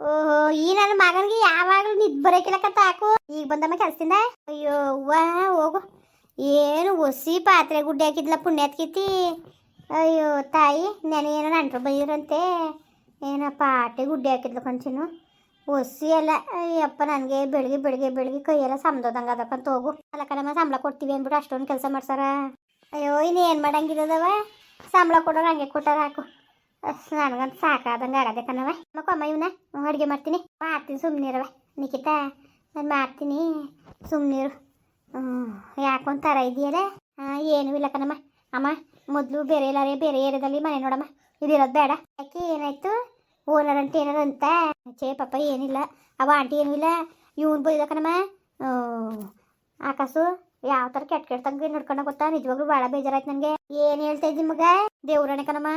ಓಹೋ, ಈ ನನ್ನ ಮಗನಿಗೆ ಯಾವಾಗಲೂ ನಿದ್ ಬರೋಕಿಲ್ಲಕತ್ತ ಹಾಕು ಈಗ ಬಂದಮ್ಮ ಕೆಲ್ಸದಿಂದ? ಅಯ್ಯೋ ವಾ ಹೋಗು. ಏನು ಒಸಿ ಪಾತ್ರೆ ಗುಡ್ಡೆ ಹಾಕಿದ್ಲ ಪುಣ್ಯಾತ್ಕಿತಿ ಅಯ್ಯೋ, ತಾಯಿ, ನೆನೆ ಏನೋ ನಂಟ್ರು ಬಂದಿರಂತೆ ಏನೋ ಪಾಟೆ ಗುಡ್ಡೆ ಹಾಕಿದ್ಲು ಕಂಚಿನು ಒಸಿ ಎಲ್ಲ ಅಯ್ಯಪ್ಪ, ನನಗೆ ಬೆಳಿಗ್ಗೆ ಬೆಳಿಗ್ಗೆ ಬೆಳಿಗ್ಗೆ ಕೈಯೆಲ್ಲ ಸಮದೋದಂಗೆ ಅದಕ್ಕಂತ ಹೋಗು. ಅಲ್ಲ ಕಣಮ್ಮ, ಸಂಬಳ ಕೊಡ್ತೀವಿ ಅಂದ್ಬಿಟ್ಟು ಅಷ್ಟೊಂದು ಕೆಲಸ ಮಾಡ್ಸಾರ? ಅಯ್ಯೋ, ಇನ್ನೇನು ಮಾಡಂಗಿದ್ದದವ ಸಂಬಳ ಕೊಡೋರು ಹಂಗೆ ಕೊಟ್ಟಾರ, ಹಾಕು. ನನಗಂತ ಸಾಕಾದಂಗೆ ಆಡೋದಕ್ಕನವ ಮಕ್ಕಮ್ಮ ಇವನ ಅಡುಗೆ ಮಾಡ್ತೀನಿ. ಮಾಡ್ತೀನಿ ಸುಮ್ಮನಿರವ ನಿಖಿತ ನಾನು ಮಾಡ್ತೀನಿ ಸುಮ್ಮನಿರು ಯಾಕೋ ಒಂಥರ ಇದೆಯಲ್ಲ ಏನೂ ಇಲ್ಲ ಕಣಮ್ಮ. ಅಮ್ಮ, ಮೊದಲು ಬೇರೆ ಎಲ್ಲಾರೇ ಬೇರೆ ಏರಿಯಾದಲ್ಲಿ ಮನೆ ನೋಡಮ್ಮ. ಇದಿರೋದು ಬೇಡ. ಯಾಕೆ ಏನಾಯ್ತು? ಓನರ್ ಏನಾರು ಅಂತ? ಚೇ ಪಾಪ, ಏನಿಲ್ಲ. ಅವ ಆಂಟಿ ಏನೂ ಇಲ್ಲ. ಇವನು ಬೈದ ಕಣಮ್ಮ. ಆಕಾಶು ಯಾವ ಥರ ಕೆಟ್ಟ ಕೆಟ್ಟ ಕೆಟ್ಟಂಗೆ ನೋಡ್ಕೊಂಡ ಗೊತ್ತಾ? ನಿಜವಾಗ್ಲೂ ಭಾಳ ಬೇಜಾರಾಯ್ತು ನನಗೆ. ಏನು ಹೇಳ್ತಾ ಇದ್ದಿ ಮಗ? ದೇವ್ರಣೆ ಕಣಮ್ಮ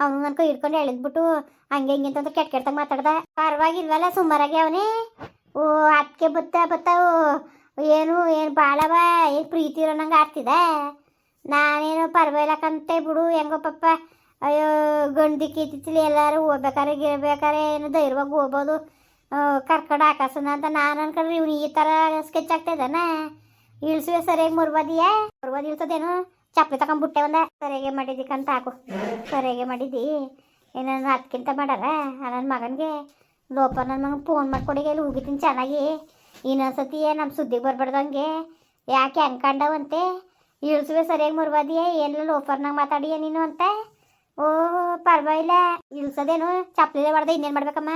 ಅವನು ನನ್ಕ ಹಿಡ್ಕೊಂಡು ಎಳೆದ್ಬಿಟ್ಟು ಹಂಗೆ ಹಿಂಗೆ ಅಂತ ಕೆಟ್ಟ ಕೆಟ್ಟಂಗೆ ಮಾತಾಡ್ದ. ಪರವಾಗಿಲ್ವಲ್ಲ ಸುಮಾರಾಗಿ ಅವನೇ? ಓ ಅದಕ್ಕೆ ಬತ್ತ ಬತ್ತಾವು ಏನು ಏನು ಭಾಳವ ಏನು ಪ್ರೀತಿ ಇರೋ ನಂಗೆ ಆಡ್ತಿದೆ? ನಾನೇನು ಪರವಾಗಿಲ್ಲಕಂತೆ ಬಿಡು, ಹೆಂಗೋ ಪಪ್ಪ ಅಯ್ಯೋ ಗಂಡಿ ಕೀತಿಲಿ ಎಲ್ಲರೂ ಹೋಗ್ಬೇಕಾರೆ, ಗಿರ್ಬೇಕಾರೆ, ಏನು ಧೈರ್ಯವಾಗಿ ಹೋಗ್ಬೋದು. ಕರ್ಕೊಂಡು ಆಕಾಶನ ಅಂತ ನಾನು ಅನ್ಕೊಂಡ್ರೆ ಇವ್ನು ಈ ಥರ ಸ್ಕೆಚ್ ಆಗ್ತಾ ಇದ್ದಾನ? ಇಳಿಸುವೆ ಸರಿಯಾಗಿ ಮುರ್ಬದಿಯೇ ಮುರ್ಬದಿ ಇಳಿಸೋದೇನು? ಚಪ್ಪಲಿ ತಗೊಂಡ್ಬಿಟ್ಟೆ ಒಂದ ಸರಿಯಾಗಿ ಮಾಡಿದ್ದಕ್ಕಂತ ಹಾಕು. ಸರಿಯಾಗಿ ಮಾಡಿದ್ದಿ ಏನಾನು ಅದಕ್ಕಿಂತ ಮಾಡಾರ? ನನ್ನ ಮಗನಿಗೆ? ಲೋಪ ನನ್ನ ಮಗನ ಫೋನ್ ಮಾಡ್ಕೊಡಿಗೆ ಇಲ್ಲಿ ಹೋಗಿದ್ದೀನಿ ಚೆನ್ನಾಗಿ. ಇನ್ನೊಂದ್ಸತಿ ನಮ್ಮ ಸುದ್ದಿಗೆ ಬರ್ಬಾರ್ದಂಗೆ ಯಾಕೆ ಅನ್ಕಂಡವಂತೆ ಕಂಡವಂತೆ? ಇಳಿಸುವೆ ಸರಿಯಾಗಿ ಮುರ್ಬದಿಯೇ ಏನಿಲ್ಲ ಲೋಫರ್ನಾಗ ಮಾತಾಡಿಯ ನೀನು ಅಂತ? ಓ, ಪರವಾಗಿಲ್ಲ. ಇಳಿಸೋದೇನು? ಚಪ್ಪಲಿದೆ ಮಾಡ್ದೆ ಇನ್ನೇನು ಮಾಡ್ಬೇಕಮ್ಮ?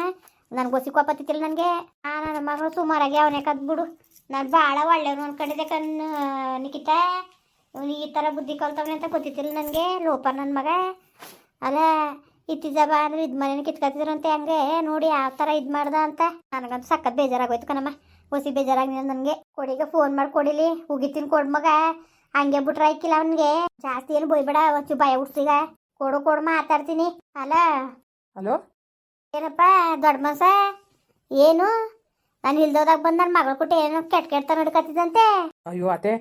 ನನಗೆ ಗೊಸಿ ಕೋಪತ್ತಿತ್ತಿಲ್ಲ ನನಗೆ. ಆ ನನ್ನ ಮಗಳು ಸುಮಾರಾಗಿ ಅವನೇ ಕದ್ಬಿಡು. ನಾನು ಭಾಳ ಒಳ್ಳೆಯವನು ಅನ್ಕೊಂಡಿದ್ದೆ ಕಣ್ಣು ನಿಖಿತ. ಇವನು ಈ ಥರ ಬುದ್ಧಿ ಕಲ್ತವನೆ ಅಂತ ಗೊತ್ತಿತ್ತಿಲ್ಲ ನನಗೆ ಲೋಪ ನನ್ನ ಮಗ. ಅಲ್ಲ ಇತ್ತೀಚ ಬಾ ಅಂದ್ರೆ ಇದು ಮನೇನ ಕಿತ್ಕೊತಿದ್ರಂತೆ ಹಂಗೆ? ನೋಡಿ ಯಾವ ಥರ ಇದು ಮಾಡ್ದ ಅಂತ. ನನಗಂತೂ ಸಖತ್ ಬೇಜಾರಾಗೋಯ್ತು ಕಣಮ್ಮ. ಹೊಸಿ ಬೇಜಾರಾಗಿ ನನಗೆ. ಕೊಡಿಗೆ ಫೋನ್ ಮಾಡಿ ಕೊಡಿಲಿ. ಉಗಿತೀನಿ ಕೊಡ್ ಮಗ. ಹಂಗೆ ಬಿಟ್ರೆ ಆಯ್ಕಿಲ್ಲ ಅವನಿಗೆ. ಜಾಸ್ತಿ ಏನು ಬೈಬೇಡ ಒಂಚು ಭಯ ಹುಡ್ಸಿಗ ಕೊಡು ಕೊಡು ಮಾತಾಡ್ತೀನಿ. ಅಲ್ಲ ಹಲೋ? ಏನಪ್ಪ ದೊಡ್ಡ ಮಸ ಏನು? ನಾನು ಇಲ್ದೋದಾಗ ಬಂದು ನನ್ನ ಮಗಳ ಕೊಟ್ಟು ಏನೋ ಕೆಟ್ಟ ಕೆಟ್ಟ ನಡ್ಕತ್ತಿದಂತೆ ಅಯ್ಯೋ ಅತ್ತೆ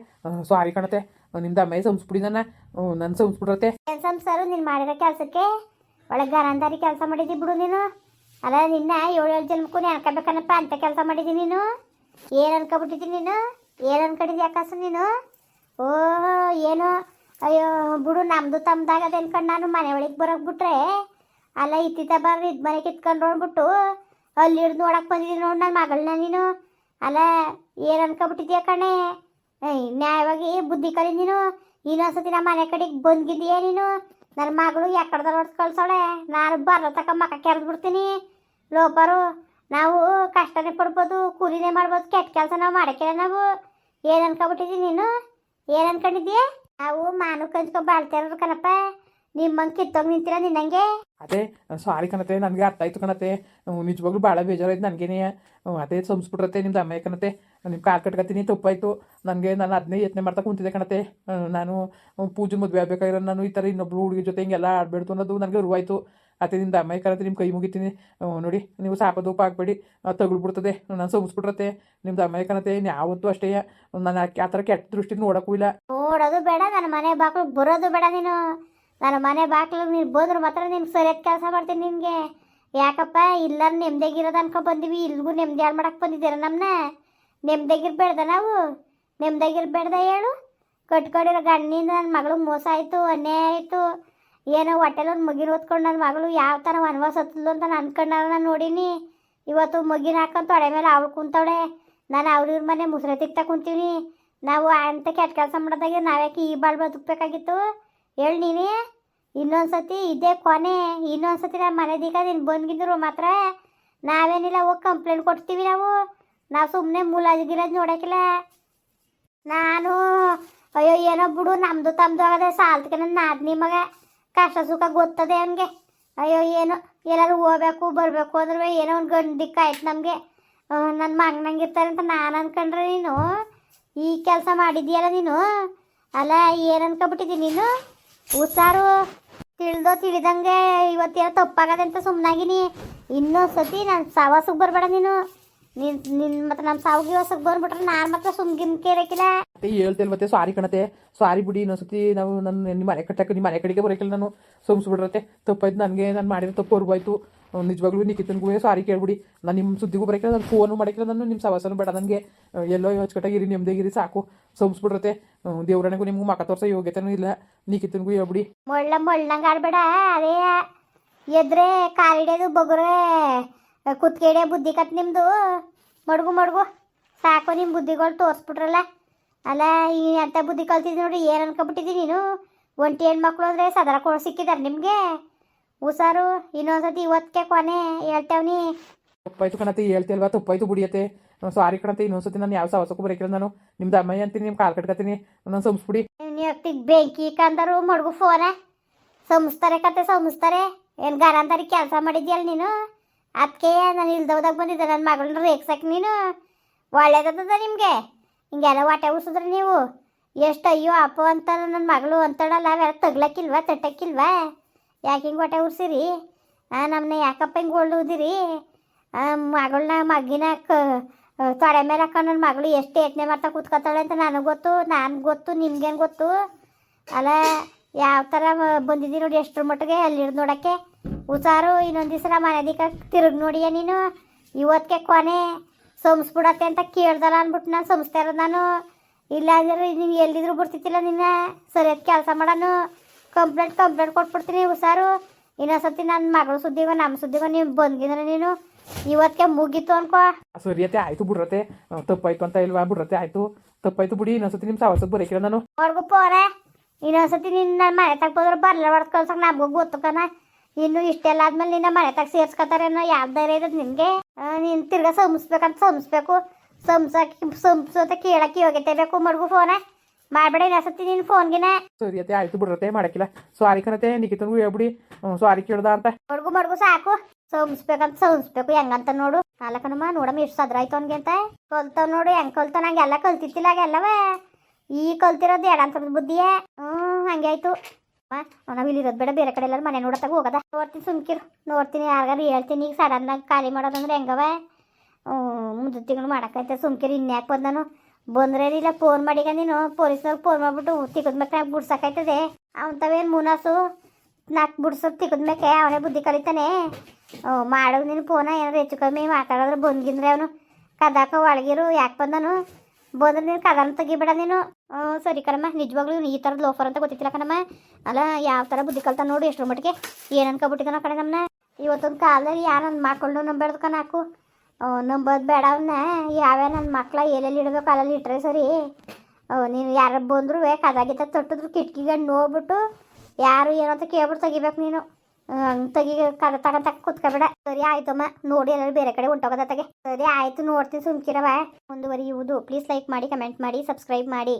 ಸಾರಿ ಕಣತೆ ನಿಮ್ದು ಅಮ್ಮ ಸಂಸ್ಬಿಡಿ ನನ್ನ ಸಂಸ್ಬಿಡ್ರತೆ ಏನು ಸಂಸಾರು ನೀನು ಮಾಡಿರೋ ಕೆಲಸಕ್ಕೆ? ಒಳ್ಳೆ ಗರಂದಾರಿ ಕೆಲಸ ಮಾಡಿದಿ ಬಿಡು ನೀನು. ಅಲ್ಲ ನಿನ್ನ ಏಳು ಏಳು ಜನ್ಮಕ್ಕೂ ಅನ್ಕೋಬೇಕನ್ನಪ್ಪ ಅಂತ ಕೆಲಸ ಮಾಡಿದಿ ನೀನು. ಏನು ಅನ್ಕೊಬಿಟ್ಟಿದ್ದಿ ನೀನು? ಏನು ಅನ್ಕೊಂಡಿದ್ದಿ ಯಾಕಾಸು ನೀನು? ಓ ಏನು ಅಯ್ಯೋ ಬಿಡು ನಮ್ದು ತಮ್ದಾಗ ಅದು ಅನ್ಕೊಂಡು ನಾನು ಮನೆ ಒಳಗೆ ಬರೋಕೆ ಬಿಟ್ರೆ. ಅಲ್ಲ ಇತ್ತಿತ್ತ ಬರ್ರಿ ಇದು ಮನೆಗೆ ಕಿತ್ಕೊಂಡು ನೋಡ್ಬಿಟ್ಟು ಅಲ್ಲಿ ನೋಡಕ್ ಬಂದಿದ್ದೀನಿ ನೋಡಿ ನನ್ನ ಮಗಳನ್ನ ನೀನು. ಅಲ್ಲ ಏನು ಅನ್ಕೊಬಿಟ್ಟಿದ್ಯಾ ಕಣೆ? ನ್ಯಾಯವಾಗಿ ಬುದ್ಧಿ ಕಲಿ ನೀನು. ಇನ್ನೊಂದ್ಸತಿ ನಮ್ಮ ಮನೆ ಕಡೆಗೆ ಬಂದಿದ್ದೀಯ ನೀನು? ನನ್ನ ಮಗಳು ಯಾಕಡ್ದ ಹೊಡ್ಸ್ ಕಳ್ಸೋಳೆ. ನಾನು ಬರೋ ತಕ್ಕ ಮಕ್ಕ ಕೆರೆದು ಬಿಡ್ತೀನಿ. ಲೋಪರು, ನಾವು ಕಷ್ಟನೇ ಪಡ್ಬೋದು, ಕೂಲಿನೇ ಮಾಡ್ಬೋದು, ಕೆಟ್ಟ ಕೆಲಸ ನಾವು ಮಾಡಕ್ಕಿಲ್ಲ ನಾವು. ಏನು ಅನ್ಕೊಬಿಟ್ಟಿದ್ದೀನಿ ನೀನು? ಏನು ಅನ್ಕೊಂಡಿದ್ದೀಯ ನಾವು ಮಾನು ಕಂಚ್ಕೊ ಬಾಳ್ತಿರೋದು ಕಣಪ್ಪ. ನಿಮ್ಮಂಗೆ ಕಿತ್ತೋಗಿ ನಿಂತಿರ ನಿನ್ನಂಗೆ ಅದೇ ಸಾರಿ ಕಣತೆ ನನಗೆ ಅರ್ಥ ಆಯ್ತು ಕಣತೆ. ನಿಜವಾಗ್ಲೂ ಭಾಳ ಬೇಜಾರಾಯ್ತು ನನಗೇನೆ. ಅದೇ ಸಂಸ್ಬಿಟ್ರತೆ ನಿಮ್ದು ಅಮ್ಮ ಕಣತೆ. ನಿಮ್ಮ ಕಾಲು ಕಟ್ಕೊತೀನಿ ತಪ್ಪಾಯ್ತು. ನನಗೆ ನಾನು ಅದನ್ನೇ ಯತ್ನೆ ಮಾಡ್ತಾ ಕುಂತಿದ್ದೆ ಕಣತೆ. ನಾನು ಪೂಜೆ ಮದುವೆ ಆಗ್ಬೇಕಾಗಿರೋ ನಾನು ಈ ಥರ ಇನ್ನೊಬ್ರು ಹುಡುಗಿ ಜೊತೆ ಹಿಂಗೆಲ್ಲ ಆಡಬೇಡ್ತು ಅನ್ನೋದು ನನಗೆ ಉರುವಾಯ್ತು ಅತ್ತೆ ನಿಮ್ದು ಅಮ್ಮ ಕಣತೆ ನಿಮ್ಮ ಕೈ ಮುಗಿತೀನಿ. ನೋಡಿ ನೀವು ಸಾಪದು ಉಪ್ಪು ಹಾಕ್ಬೇಡಿ. ತಗೊಳ್ಬಿಡ್ತದೆ ನಾನು ಸಂಸ್ಬಿಟ್ರತೆ ನಿಮ್ದು ಅಮ್ಮ ಕಣತೆ ಯಾವತ್ತೂ ಅಷ್ಟೇ. ನಾನು ಆ ಥರ ಕೆಟ್ಟ ದೃಷ್ಟಿ ನೋಡಕ್ಕೂ ಇಲ್ಲ. ನೋಡೋದು ಬೇಡ ನನ್ನ ಮನೆ ಬಾಕ್ಲು ಬರೋದು ಬೇಡ ನೀನು. ನನ್ನ ಮನೆ ಬಾಗಿಲು ನೀನು ಬಂದ್ರೆ ಮಾತ್ರ ನಿನ್ಗೆ ಸರಿಯಾದ ಕೆಲಸ ಮಾಡ್ತೀನಿ ನಿನಗೆ ಯಾಕಪ್ಪ? ಇಲ್ಲ ನೆಮ್ಮದಿಯಾಗಿರೋದು ಅನ್ಕೊ ಬಂದೀವಿ. ಇಲ್ಗೂ ನೆಮ್ಮದಿ ಹಾಳು ಮಾಡಕ್ಕೆ ಬಂದಿದ್ದೀರ ನಮ್ಮನ್ನ ನೆಮ್ಮದಿಯಾಗಿರ್ಬೇಡ್ದ ನಾವು? ನೆಮ್ಮದಿಯಾಗಿರ್ಬೇಡ್ದ ಹೇಳು? ಕಟ್ಕೊಂಡಿರೋ ಗಣ್ಣಿಂದ ನನ್ನ ಮಗಳು ಮೋಸ ಆಯಿತು, ಅನ್ಯಾಯ ಆಯಿತು. ಏನೋ ಒಂದು ಮಗಿನ ಓದ್ಕೊಂಡು ನನ್ನ ಮಗಳು ಯಾವ ಥರ ವನವಾಸ ಹತ್ತಲು ಅಂತ ನಾನು ನಾನು ನೋಡೀನಿ. ಇವತ್ತು ಮಗಿನ ಹಾಕೊಂಡು ತೊಡೆ ಮೇಲೆ ಅವಳು ಕುಂತವಳೆ. ನಾನು ಅವ್ರ ಇವ್ರ ಮನೆ ಮುಸ್ರೆ ತಿಕ್ತಾ ಕುಂತೀವಿ ನಾವು ಅಂತ ಕೆಟ್ಟ ಕೆಲಸ ಮಾಡೋದಾಗಿ ನಾವ್ಯಾಕೆ ಈ ಬಾಳ್ ಬದುಕಬೇಕಾಗಿತ್ತು? ಹೇಳಿ ನೀನೇ, ಇನ್ನೊಂದ್ಸತಿ ಇದೇ ಕೊನೆ, ಇನ್ನೊಂದ್ಸತಿ ನಮ್ಮ ಮನೆ ದಿಕ್ಕ ನೀನು ಬಂದ್ಗಿದ್ರು ಮಾತ್ರ. ನಾವೇನಿಲ್ಲ, ಹೋಗಿ ಕಂಪ್ಲೇಂಟ್ ಕೊಡ್ತೀವಿ ನಾವು. ನಾವು ಸುಮ್ಮನೆ ಮುಲಾಜ್ ಗಿಲಾಜ್ ನೋಡೋಕಿಲ್ಲ ನಾನು, ಅಯ್ಯೋ, ಏನೋ ಬಿಡು, ನಮ್ದು ತಮ್ಮದು ಆಗದೆ ಸಾಲ್ತಕ್ಕೆ ನನ್ನ ನಾದ್ನಿ ಮಗ. ಕಷ್ಟ ಸುಖ ಗೊತ್ತದೆ ಅವನಿಗೆ. ಅಯ್ಯೋ, ಏನು, ಎಲ್ಲರೂ ಹೋಗ್ಬೇಕು, ಬರಬೇಕು ಅಂದ್ರೆ ಏನೋ ಒಂದು ಗಂಡಿಕ್ಕ ಆಯ್ತು ನಮಗೆ. ನನ್ನ ಮಗನಂಗೆ ಇರ್ತಾರೆ ಅಂತ ನಾನು ಅನ್ಕೊಂಡ್ರೆ ನೀನು? ಈ ಕೆಲಸ ಮಾಡಿದ್ಯಲ್ಲ ನೀನು? ಅಲ್ಲ, ಏನು ಅನ್ಕೊಬಿಟ್ಟಿದ್ದೀನಿ ನೀನು? ಹುಷಾರು. ತಿಳಿದೋ ತಿಳಿದಂಗೆ ಇವತ್ತೇನೋ ತಪ್ಪಾಗದೆ ಅಂತ ಸುಮ್ಮನಾಗಿನಿ ಇನ್ನೂ ಸತಿ ನಾನು ಸಾವಾಸಕ್ಕೆ ಬರಬೇಡ ನೀನು. ನಿನ್ ಮತ್ತೆ ನಮ್ಮ ಸಾವಿಗೆ ಹೊಸಕ್ಕೆ ಬಂದ್ಬಿಟ್ರೆ ನಾನು ಮತ್ತೆ ಸುಮ್ಗಿಮ್ಕೆ ಇರಕ್ಕಿಲ್ಲ ಮತ್ತೆ ಹೇಳ್ತೇನೆ ಮತ್ತೆ? ಸಾರಿ ಕಣತೆ. ಸಾರಿ ಬಿಡಿ ಇನ್ನೊಂದ್ಸತಿ ನಾವು ನನ್ನ ನಿಮ್ಮ ಮನೆ ಕಟ್ಟಕ್ಕೆ ನಿಮ್ಮ ಮನೆ ಕಡೆಗೆ ಬರೋಕಿಲ್ಲ ನಾನು. ಸೋಮ್ಸ್ಬಿಡ್ರತ್ತೆ. ತಪ್ಪಾಯ್ತು, ನನಗೆ ನಾನು ಮಾಡಿರೋ ತಪ್ಪು ಹೊರ್ಗೋಯ್ತು. ನಿಜವಾಗ್ಲೂ ನಿಖಿತನ್ಗೂ ಸಾರಿ ಕೇಳ್ಬಿಡಿ. ನಾನು ನಿಮ್ಮ ಸುದ್ದಿಗೂ ಬರೋಕಿಲ್ಲ, ನಾನು ಫೋನು ಮಾಡೋಕ್ಕಿಲ್ಲ ನಾನು ನಿಮ್ಮ ಸವಾಸನೂ ಬೇಡ ನನಗೆ ಎಲ್ಲೋ ಅಚ್ಚುಕಟ್ಟಾಗಿರಿ ನೆಮ್ಮದಿಗಿರಿ ಸಾಕು. ಸಂಸ್ಬಿಡ್ರತೆ ದೇವ್ರಣೆಗೂ ನಿಮ್ಗೆ ಮಕ ತೋರ್ಸೋ ಯೋಗ್ಯತೆನೂ ಇಲ್ಲ. ನಿಖಿತನ್ಗೂ ಹೇಳ್ಬಿಡಿ. ಮೊಳ್ಳ ಮೊಳ್ಳಂಗೆ ಆಡ್ಬೇಡ, ಅದೇ. ಎದ್ರೆ ಕಾಲಿಡೋದು ಬಗ್ರೆ ಕುತ್ಕೇಡೆ ಬುದ್ಧಿ ಕತ್ ನಿಮ್ಮದು ಮಡ್ಗು ಮಡ್ಗು. ಸಾಕು ನಿಮ್ಮ ಬುದ್ಧಿಗಳು ತೋರಿಸ್ಬಿಟ್ರಲ್ಲ. ಅಲ್ಲ, ಈ ಅಂತ ಬುದ್ಧಿ ಕಲ್ತಿದ್ದಿ ನೋಡಿ ಏನು ಅನ್ಕೊಬಿಟ್ಟಿದ್ದೀನಿ ನೀನು? ಒಂಟಿ ಹೆಣ್ಮಕ್ಳು ಅಂದರೆ ಸದರ ಕೊಡ್ ಸಿಕ್ಕಿದ್ದಾರೆ ನಿಮಗೆ? ಹುಷಾರು ಇನ್ನೊಂದ್ಸತಿ ಇವತ್ತಕ್ಕೆ ಕೊನೆ ಹೇಳ್ತೇವ್ನಿ. ತಪ್ಪಾಯ್ತು ಕಣತೆ ಹೇಳ್ತಿಲ್ವಾ ತಪ್ಪಾಯ್ತು ಬುಡಿಯತ್ತೆ. ಸಾರಿ ಕಣತಿ ಇನ್ನೊಂದ್ಸತಿ ನಾನು ಯಾವ ಸಾವಸಕ್ಕೂ ಬರೋಕಿಲ್ಲ ನಾನು. ನಿಮ್ದು ಅಮ್ಮಯ್ಯ ಅಂತೀನಿ ನಿಮ್ಮ ಕಾಲ್ ಕಟ್ಕತೀನಿ. ನಾನು ಸಂಸ್ಬಿಡಿ ನೀ ಬೆಂಕಿ ಕಂದರು ಮಡ್ಗು ಫೋನ? ಸಂಸ್ತಾರೆ ಕತೆ ಸಂಸ್ತಾರೆ ಏನು ಗಾರಂತಾರಿ ಕೆಲಸ ಮಾಡಿದ್ಯಲ್ಲ ನೀನು? ಅದಕ್ಕೆ ನಾನು ಇಲ್ದವ್ದಾಗ ಬಂದಿದ್ದೆ ನನ್ನ ಮಗಳನ್ನ ರೇಗ್ಸಕ್ಕೆ ನೀನು? ಒಳ್ಳೇದದ ನಿಮಗೆ? ಹಿಂಗೆಲ್ಲ ಹೊಟ್ಟೆ ಉಸಿದ್ರೆ ನೀವು? ಎಷ್ಟು ಅಯ್ಯೋ ಅಪ್ಪ ಅಂತ ನನ್ನ ಮಗಳು ಅಂತಾಳಲ್ಲ ಅವೆಲ್ಲ ತಗ್ಲಕ್ಕಿಲ್ವಾ ತಟ್ಟಕ್ಕಿಲ್ವಾ? ಯಾಕೆ ಹಿಂಗೆ ಹೊಟ್ಟೆ ಉರ್ಸಿರಿ? ನಮ್ಮನ್ನ ಯಾಕಪ್ಪ ಹಿಂಗೆ ಉದಿರಿ ಮಗಳನ್ನ ಮಗಿನ ಕ ತೊಡೆ ಮೇಲೆ ಹಾಕೊಂಡು ನನ್ನ ಮಗಳು ಎಷ್ಟು ಯತ್ನೆ ಮಾಡ್ತಾ ಕೂತ್ಕೊತಾಳೆ ಅಂತ ನನಗೆ ಗೊತ್ತು ನನಗೆ ಗೊತ್ತು, ನಿಮ್ಗೇನು ಗೊತ್ತು? ಅಲ್ಲ, ಯಾವ ಥರ ಬಂದಿದ್ದೀರಿ ನೋಡಿ ಎಷ್ಟರ ಮಟ್ಟಿಗೆ ಅಲ್ಲಿ ನೋಡೋಕ್ಕೆ. ಹುಷಾರು, ಇನ್ನೊಂದು ದಿವಸ ನಮ್ಮ ಮನೆ ದಿಕ್ಕ ತಿರುಗಿ ನೋಡಿಯ ನೀನು? ಇವತ್ತಿಗೆ ಕೊನೆ ಸೋಮಿಸ್ಬಿಡತ್ತೆ ಅಂತ ಕೇಳ್ದಲ್ಲ ಅಂದ್ಬಿಟ್ಟು ನಾನು ಸಂಸ್ಥೆ ಇರೋದು ನಾನು. ಇಲ್ಲ ಅಂದ್ರೆ ನೀನು ಎಲ್ಲಿದ್ರು ಬರ್ತಿತ್ತಿಲ್ಲ ನಿನ್ನ? ಸರಿಯಾದ ಕೆಲಸ ಮಾಡೋನು? ಕಂಪ್ಲೇಂಟ್ ಕಂಪ್ಲೇಂಟ್ ಕೊಟ್ಬಿಡ್ತೀನಿ ಹುಷಾರು ಇನ್ನೊಂದ್ಸತಿ ನನ್ನ ಮಗಳ ಸುದ್ದಿಗೋ ನಮ್ಮ ಸುದ್ದಿಗೋ ನೀವು ಬಂದಿದ್ರೆ ನೀನು. ಇವತ್ತಿಗೆ ಮುಗೀತು ಅನ್ಕೋ. ಸರಿಯತೆ ಆಯ್ತು ಬಿಡ್ರತೆ ತಪ್ಪಾಯ್ತು ಅಂತ ಇಲ್ವಾ ಬಿಡ್ರತೆ ಆಯಿತು. ತಪ್ಪಾಯ್ತು ಬಿಡಿ ಇನ್ನೊಂದ್ಸತಿ ನಿಮ್ಮ ಸಾವಸಕ್ಕೆ ಬರೋಕಿಲ್ಲ ನಾನು. ಅವ್ರಿಗೂ ಪೋರೆ ಇನ್ನೊಂದ್ಸತಿ ನಿನ್ನ ನನ್ನ ಮನೆ ತಗ ಬಂದ್ರೆ ಬರ್ಲ ಹೊಡ್ದು ಕಳ್ಸಕ್ ನಮಗೂ ಗೊತ್ತು ಕಣ. ಇನ್ನು ಇಷ್ಟೆಲ್ಲ ಆದ್ಮೇಲೆ ನಿನ್ನ ಮನೆ ತಗ ಸೇರ್ಸ್ಕೊತಾರೇನೋ ಯಾವ ಧೈರ್ಯ ಇರೋದು ನಿನಗೆ? ನೀನು ತಿರ್ಗಾ ಸಂಸ್ಬೇಕಂತ ಸಂಸ್ಬೇಕು. ಸಂಸಕ್ಕೆ ಸಂಸೋತ ಕೇಳಕ್ಕೆ ಯೋಗ್ಯತೆ ಬೇಕು ಮಡ್ಗು ಫೋನ ಮಾಡಬೇಡ ಇನ್ನೊಂದ್ಸತಿ ನಿನ್ನ ಸರಿ ಅತ್ತೆ ಆಯ್ತು ಬಿಡ್ರತೆ ಮಾಡಕ್ಕಿಲ್ಲ. ಸಾರಿ ಕಣತೆ ನಿಖಿತನ್ಗೂ ಹೇಳ್ಬಿಡಿ ಸಾರಿ ಕೇಳ್ದ ಅಂತ. ಮಡ್ಗು ಮಡ್ಗು ಸಾಕು. ಸಂಸ್ಬೇಕಂತ ಸಂಸ್ಬೇಕು ಹೆಂಗಂತ ನೋಡು. ನಾಲ್ಕನಮ್ಮ ನೋಡಮ್ಮ ಎಷ್ಟು ಸದ್ರಾಯ್ತು ಅವ್ನಿಗೆ ಅಂತ. ಕಲ್ತಾವ್ ನೋಡು ಹೆಂಗ್ ಕಲ್ತಾವ? ನಂಗೆ ಎಲ್ಲ ಕಲ್ತಿತ್ತಿಲ್ಲ ಎಲ್ಲವೇ ಈ ಕಲ್ತಿರೋದು ಎರಡಂತ ಬುದ್ಧಿಯೇ. ಹ್ಞೂ ಹಂಗೆ ಆಯ್ತು. ನಾವು ಇಲ್ಲಿ ಇರೋದು ಬೇಡ ಬೇರೆ ಕಡೆ ಎಲ್ಲರೂ ಮನೆ ನೋಡತ್ತಾಗ ಹೋಗದ. ನೋಡ್ತೀನಿ ಸುಮ್ಕಿರು. ನೋಡ್ತೀನಿ ಯಾರಿಗಾರು ಹೇಳ್ತೀನಿ. ಈಗ ಸಡನ್ನಾಗಿ ಖಾಲಿ ಮಾಡೋದಂದ್ರೆ ಹೆಂಗವ? ಮುಂದೆ ತಿಂಗಳು ಮಾಡಕ್ಕೈತೆ ಸುಮ್ಕಿರು ಇನ್ಯಾಕೆ ಬಂದನು. ಬಂದ್ರೆ ಇಲ್ಲ ಫೋನ್ ಮಾಡಿಗ ನೀನು. ಪೊಲೀಸ್ನವ್ರಿಗೆ ಫೋನ್ ಮಾಡ್ಬಿಟ್ಟು ತಿಕ್ಕದ್ಮೇಲೆ ನಾಲ್ಕು ಬಿಡ್ಸಕ್ಕೈತದೆ ಅವಂತವೇನು ಮುನಾಸು ನಾಲ್ಕು ಬಿಡ್ಸೋದು ತಿಕ್ಕದ್ಮೇಲೆ ಅವನೇ ಬುದ್ಧಿ ಕಲಿತಾನೆ. ಓ ಮಾಡೋ ನೀನು ಫೋನ ಏನಾರು ಹೆಚ್ಚು ಕಮ್ಮಿ ಮಾತಾಡಿದ್ರೆ ಬಂದ್ಗಿಂದ್ರೆ ಅವನು. ಕದಾಕ ಒಳಗಿರು, ಯಾಕೆ ಬಂದನು? ಬಂದ್ರೆ ನೀನು ಕದನ ತೆಗಿಬೇಡ ನೀನು. ಸರಿ ಕಣಮ್ಮ. ನಿಜವಾಗ್ಲೂ ಈ ಥರದ ಲೋಫರ್ ಅಂತ ಗೊತ್ತಿತ್ತಿಲ್ಲ ಕಣಮ್ಮ. ಅಲ್ಲ, ಯಾವ ಥರ ಬುದ್ಧಿ ಕಲ್ತ ನೋಡು ಎಷ್ಟರ ಮಟ್ಟಿಗೆ. ಏನು ಅನ್ಕೊಬಿಟ್ಟಿದ್ದಾನ ಕಣೆ ಇವತ್ತೊಂದು ಕಾಲದಲ್ಲಿ ಯಾರು ಮಕ್ಕಳು ನಂಬೇಡ್ದು ಕಣ ನಂಬೋದು ಬೇಡ ಅವನ್ನ ಯಾವ್ಯಾವ ನನ್ನ ಮಕ್ಳ ಎಲ್ಲೆಲ್ಲಿ ಇಡಬೇಕು ಅಲ್ಲಲ್ಲಿ ಇಟ್ಟರೆ ಸರಿ. ನೀನು ಯಾರು ಬೇಕು ಕದಾಗಿದ್ದ ತೊಟ್ಟಿದ್ರು ಕಿಟಕಿಗಂಡು ನೋಡ್ಬಿಟ್ಟು ಯಾರು ಏನೋ ಅಂತ ಕೇಳ್ಬಿಟ್ಟು ತೆಗಿಬೇಕು ನೀನು. ಹಂಗೆ ತೆಗಿ, ಕದ ತಗೊಂತ ಕುತ್ಕೊಬೇಡ. ಸರಿ ಆಯ್ತಮ್ಮ ನೋಡಿ ಎಲ್ಲರೂ ಬೇರೆ ಕಡೆ ಉಂಟೋಗದ ತಗೆ. ಸರಿ ಆಯಿತು, ನೋಡ್ತೀನಿ ಸುಮ್ಕಿರವ ಮುಂದುವರಿಯುವುದು. ಪ್ಲೀಸ್ ಲೈಕ್ ಮಾಡಿ, ಕಮೆಂಟ್ ಮಾಡಿ, ಸಬ್ಸ್ಕ್ರೈಬ್ ಮಾಡಿ.